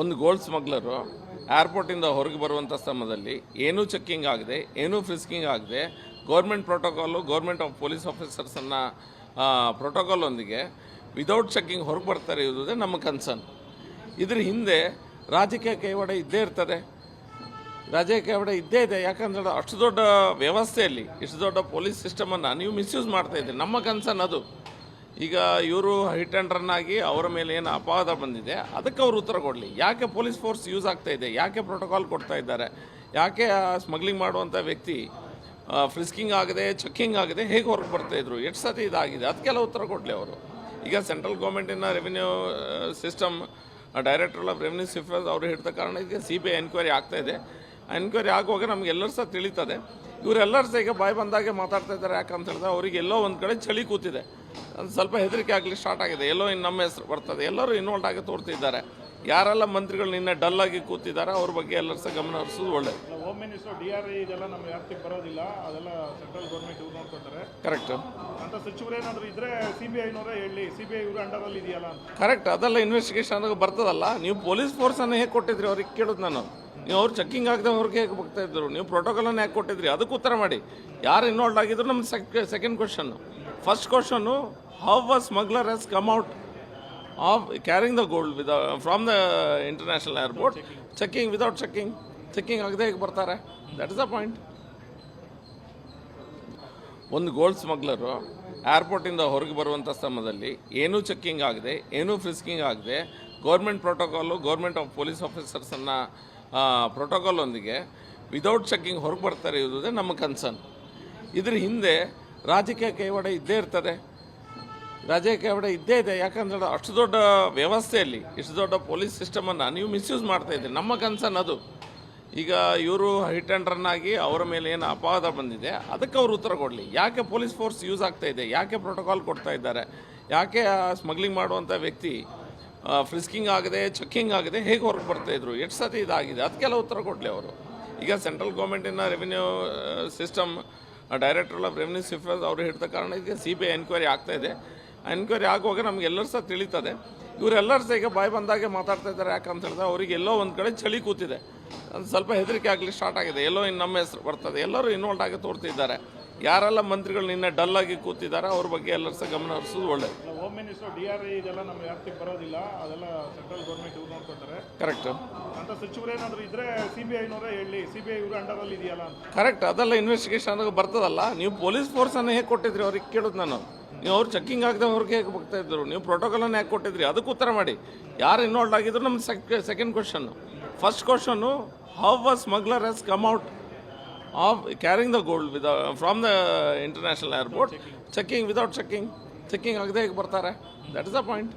ಒಂದು gold smuggler ಏರ್ಪೋರ್ಟಿಂದ ಹೊರಗೆ ಬರುವಂಥ ಸಮಯದಲ್ಲಿ ಏನೂ ಚೆಕ್ಕಿಂಗ್ ಆಗದೆ, ಏನೂ ಫ್ರಿಸ್ಕಿಂಗ್ ಆಗದೆ government protocol government of police ಆಫೀಸರ್ಸನ್ನು ಪ್ರೋಟೋಕಾಲೊಂದಿಗೆ ವಿದೌಟ್ ಚೆಕ್ಕಿಂಗ್ ಹೊರಗೆ ಬರ್ತಾರೆ ಇರೋದೇ ನಮ್ಮ ಕನ್ಸರ್ನ್ ಇದ್ರ ಹಿಂದೆ ರಾಜಕೀಯ ಕೈವಾಡ ಇದ್ದೇ ಇರ್ತದೆ. ರಾಜಕೀಯ ಕೈವಾಡ ಇದ್ದೇ ಇದೆ. ಯಾಕಂದ್ರೆ ಅಷ್ಟು ದೊಡ್ಡ ವ್ಯವಸ್ಥೆಯಲ್ಲಿ, ಇಷ್ಟು ದೊಡ್ಡ ಪೊಲೀಸ್ ಸಿಸ್ಟಮನ್ನು ನೀವು ಮಿಸ್ಯೂಸ್ ಮಾಡ್ತಾ ಇದ್ದೀರಿ. ನಮ್ಮ ಕನ್ಸರ್ನ್ ಅದು. ಈಗ ಇವರು ಹಿಟ್ ಆ್ಯಂಡ್ ರನ್ ಆಗಿ ಅವರ ಮೇಲೆ ಏನು ಅಪವಾದ ಬಂದಿದೆ, ಅದಕ್ಕೆ ಅವರು ಉತ್ತರ ಕೊಡಲಿ. ಯಾಕೆ ಪೊಲೀಸ್ ಫೋರ್ಸ್ ಯೂಸ್ ಆಗ್ತಾ ಇದೆ? ಯಾಕೆ ಪ್ರೋಟೋಕಾಲ್ ಕೊಡ್ತಾ ಇದ್ದಾರೆ? ಯಾಕೆ ಸ್ಮಗ್ಲಿಂಗ್ ಮಾಡುವಂಥ ವ್ಯಕ್ತಿ ಫ್ರಿಸ್ಕಿಂಗ್ ಆಗದೆ, ಚೆಕ್ಕಿಂಗ್ ಆಗಿದೆ ಹೇಗೆ ಹೊರಗೆ ಬರ್ತಾಯಿದ್ರು ಎಷ್ಟು ಸತಿ ಇದಾಗಿದೆ? ಅದಕ್ಕೆಲ್ಲ ಉತ್ತರ ಕೊಡಲಿ ಅವರು. ಈಗ central ಗೌರ್ಮೆಂಟಿನ revenue system director of revenue ciphers ಅವರು ಹಿಡಿದ ಕಾರಣ ಇದಕ್ಕೆ ಸಿ ಬಿ ಐ ಎನ್ಕ್ವೈರಿ ಆಗ್ತಾ ಇದೆ. ಎನ್ಕ್ವೈರಿ ಆಗುವಾಗ ನಮ್ಗೆ ಎಲ್ಲರೂ ಸಹ ತಿಳಿತದೆ. ಇವರೆಲ್ಲರೂ ಸಹ ಈಗ ಬಾಯ್ ಬಂದಾಗೆ ಮಾತಾಡ್ತಾ ಇದ್ದಾರೆ ಯಾಕಂತ ಹೇಳಿದ್ರೆ ಅವರಿಗೆ ಎಲ್ಲೋ ಒಂದು ಕಡೆ ಚಳಿ ಕೂತಿದೆ. ಅದು ಸ್ವಲ್ಪ ಹೆದರಿಕೆ ಆಗಲಿ ಸ್ಟಾರ್ಟ್ ಆಗಿದೆ. ಎಲ್ಲೋ ಇನ್ನು ನಮ್ಮ ಹೆಸರು ಬರ್ತದೆ. ಎಲ್ಲರೂ ಇನ್ವಾಲ್ವ್ ಆಗಿ ತೋರ್ತಿದ್ದಾರೆ. ಯಾರೆಲ್ಲ ಮಂತ್ರಿಗಳು ನಿನ್ನೆ ಡಲ್ ಆಗಿ ಕೂತಿದ್ದಾರೆ ಅವ್ರ ಬಗ್ಗೆ ಎಲ್ಲರೂ ಸಹ ಗಮನ ಹರಿಸೋದು ಒಳ್ಳೆಯದು ಹೋಮ್ ಮಿನಿಸ್ಟರ್ ಡಿ ಆರ್ ಇದೆಲ್ಲ ನಮ್ಮ ವ್ಯಾಪ್ತಿಗೆ ಬರೋದಿಲ್ಲ. ಅದೆಲ್ಲ ಸೆಂಟ್ರಲ್ ಗೌರ್ಮೆಂಟ್ ಇವ್ರು ನೋಡ್ಕೊತಾರೆ ಕರೆಕ್ಟ್ ಅಂತ ಏನಾದರೂ ಇದ್ರೆ ಸಿ ಬಿ ಐನವರೇ ಹೇಳಿ. ಸಿ ಬಿ ಐ ಇವರು ಅಂಡರಲ್ಲಿ ಇದೆಯಲ್ಲ ಅಂತ. ಕರೆಕ್ಟ್ ಅದೆಲ್ಲ ಇನ್ವೆಸ್ಟಿಗೇಷನ್ ಬರ್ತದಲ್ಲ. ನೀವು ಪೊಲೀಸ್ ಫೋರ್ಸನ್ನು ಹೇಗೆ ಕೊಟ್ಟಿದ್ರಿ ಅವ್ರಿಗೆ ಕೇಳೋದು ನಾನು. ನೀವು ಅವ್ರು ಚೆಕ್ಕಿಂಗ್ ಆಗದೆ ಅವ್ರಿಗೆ ಹೇಗೆ ಬರ್ತಾ ಇದ್ರು? ನೀವು ಪ್ರೋಟೋಕಾಲನ್ನು ಹೇಗೆ ಕೊಟ್ಟಿದ್ರಿ? ಅದಕ್ಕೆ ಉತ್ತರ ಮಾಡಿ. ಯಾರು ಇನ್ವಾಲ್ವ್ ಆಗಿದ್ರು ನಮ್ಮ second question first question how was smuggler has come out of carrying the gold with the from the international airport checking without checking checking ಆಗದೆ ಹೇಗೆ ಬರ್ತಾರೆ? ದಟ್ ಇಸ್ ದ ಪಾಯಿಂಟ್ ಒಂದು ಗೋಲ್ಡ್ ಸ್ಮಗ್ಲರು ಏರ್ಪೋರ್ಟಿಂದ ಹೊರಗೆ ಬರುವಂಥ ಸಮಯದಲ್ಲಿ ಏನೂ ಚೆಕ್ಕಿಂಗ್ ಆಗದೆ, ಏನೂ ಫ್ರಿಸ್ಕಿಂಗ್ ಆಗದೆ government protocol government of police ಆಫೀಸರ್ಸನ್ನು ಪ್ರೋಟೋಕಾಲೊಂದಿಗೆ ವಿದೌಟ್ ಚೆಕ್ಕಿಂಗ್ ಹೊರಗೆ ಬರ್ತಾರೆ ಇರುವುದೇ ನಮ್ಮ ಕನ್ಸರ್ನ್ ಇದ್ರ ಹಿಂದೆ ರಾಜಕೀಯ ಕೈವಾಡ ಇದ್ದೇ ಇರ್ತದೆ. ರಾಜಕೀಯ ಕೈವಾಡ ಇದ್ದೇ ಇದೆ. ಯಾಕಂದ್ರೆ ಅಷ್ಟು ದೊಡ್ಡ ವ್ಯವಸ್ಥೆಯಲ್ಲಿ, ಇಷ್ಟು ದೊಡ್ಡ ಪೊಲೀಸ್ ಸಿಸ್ಟಮನ್ನು ನೀವು ಮಿಸ್ಯೂಸ್ ಮಾಡ್ತಾ ಇದ್ದೀರಿ. ನಮ್ಮ ಕನ್ಸನ್ ಅದು. ಈಗ ಇವರು ಹೈಟ್ ಆ್ಯಂಡ್ ರನ್ ಆಗಿ ಅವರ ಮೇಲೆ ಏನು ಅಪವಾದ ಬಂದಿದೆ, ಅದಕ್ಕೆ ಅವರು ಉತ್ತರ ಕೊಡಲಿ. ಯಾಕೆ ಪೊಲೀಸ್ ಫೋರ್ಸ್ ಯೂಸ್ ಆಗ್ತಾ ಇದೆ? ಯಾಕೆ ಪ್ರೋಟೋಕಾಲ್ ಕೊಡ್ತಾ ಇದ್ದಾರೆ? ಯಾಕೆ ಸ್ಮಗ್ಲಿಂಗ್ ಮಾಡುವಂಥ ವ್ಯಕ್ತಿ ಫ್ರಿಸ್ಕಿಂಗ್ ಆಗದೆ, ಚೆಕ್ಕಿಂಗ್ ಆಗದೆ ಹೇಗೆ ಹೊರಗೆ ಬರ್ತಾಯಿದ್ರು ಎಷ್ಟು ಸತಿ ಇದಾಗಿದೆ? ಅದಕ್ಕೆಲ್ಲ ಉತ್ತರ ಕೊಡಲಿ ಅವರು. ಈಗ central ಗೌರ್ಮೆಂಟಿನ revenue system director of revenue ciphers ಅವರು ಹಿಡಿದ ಕಾರಣ ಇದಕ್ಕೆ ಸಿ ಬಿ ಐ ಎನ್ಕ್ವೈರಿ ಆಗ್ತಾ ಇದೆ. ಎನ್ಕ್ವೈರಿ ಆಗುವಾಗ ನಮಗೆಲ್ಲರೂ ಸಹ ತಿಳಿತದೆ. ಇವರೆಲ್ಲರೂ ಸಹ ಈಗ ಬಾಯಿ ಬಂದಾಗೆ ಮಾತಾಡ್ತಾ ಇದ್ದಾರೆ ಯಾಕಂತ ಹೇಳಿದ್ರೆ ಅವರಿಗೆಲ್ಲೋ ಒಂದು ಕಡೆ ಚಳಿ ಕೂತಿದೆ. ಅದು ಸ್ವಲ್ಪ ಹೆದರಿಕೆ ಆಗಲಿ ಸ್ಟಾರ್ಟ್ ಆಗಿದೆ. ಎಲ್ಲೋ ಇನ್ನು ನಮ್ಮ ಹೆಸರು ಬರ್ತದೆ. ಎಲ್ಲರೂ ಇನ್ವಾಲ್ವ್ ಆಗಿ ತೋರ್ತಿದ್ದಾರೆ. ಯಾರೆಲ್ಲ ಮಂತ್ರಿಗಳು ನಿನ್ನೆ ಡಲ್ ಆಗಿ ಕೂತಿದ್ದಾರೆ ಅವ್ರ ಬಗ್ಗೆ ಎಲ್ಲರೂ ಸಹ ಗಮನ ಹರಿಸೋದು ಒಳ್ಳೆಯದು ಹೋಮ್ ಮಿನಿಸ್ಟರ್ ಡಿ ಆರ್ ಇದೆಲ್ಲ ನಮ್ಮ ವ್ಯಾಪ್ತಿಗೆ ಬರೋದಿಲ್ಲ. ಅದೆಲ್ಲ ಸೆಂಟ್ರಲ್ ಗೌರ್ಮೆಂಟ್ ಇವ್ರು ನೋಡ್ಕೊತಾರೆ. ಕರೆಕ್ಟ್ ಅಂತ ಏನಾದರೂ ಇದ್ರೆ ಸಿ ಬಿ ಐನವರೇ ಹೇಳಿ. ಸಿ ಬಿ ಐ ಇವ್ರ ಅಂಡರಲ್ಲಿ ಇದೆಯಲ್ಲ ಅಂತ. ಕರೆಕ್ಟ್ ಅದೆಲ್ಲ ಇನ್ವೆಸ್ಟಿಗೇಷನ್ ಬರ್ತದಲ್ಲ. ನೀವು ಪೊಲೀಸ್ ಫೋರ್ಸನ್ನು ಹೇಗೆ ಕೊಟ್ಟಿದ್ರಿ ಅವ್ರಿಗೆ ಕೇಳೋದು ನಾನು. ನೀವು ಅವ್ರು ಚೆಕ್ಕಿಂಗ್ ಆಗದೆ ಅವ್ರಿಗೆ ಹೇಗೆ ಬರ್ತಾ ಇದ್ರು? ನೀವು ಪ್ರೋಟೋಕಾಲನ್ನು ಹೇಗೆ ಕೊಟ್ಟಿದ್ರಿ? ಅದಕ್ಕೆ ಉತ್ತರ ಮಾಡಿ. ಯಾರು ಇನ್ವಾಲ್ವ್ ಆಗಿದ್ರು ನಮ್ಮ second question first question how was smuggler has come out of carrying the gold with from the international airport checking without checking checking ಆಗದೆ ಹೇಗೆ ಬರ್ತಾರೆ ದಟ್ ಇಸ್ ದ ಪಾಯಿಂಟ್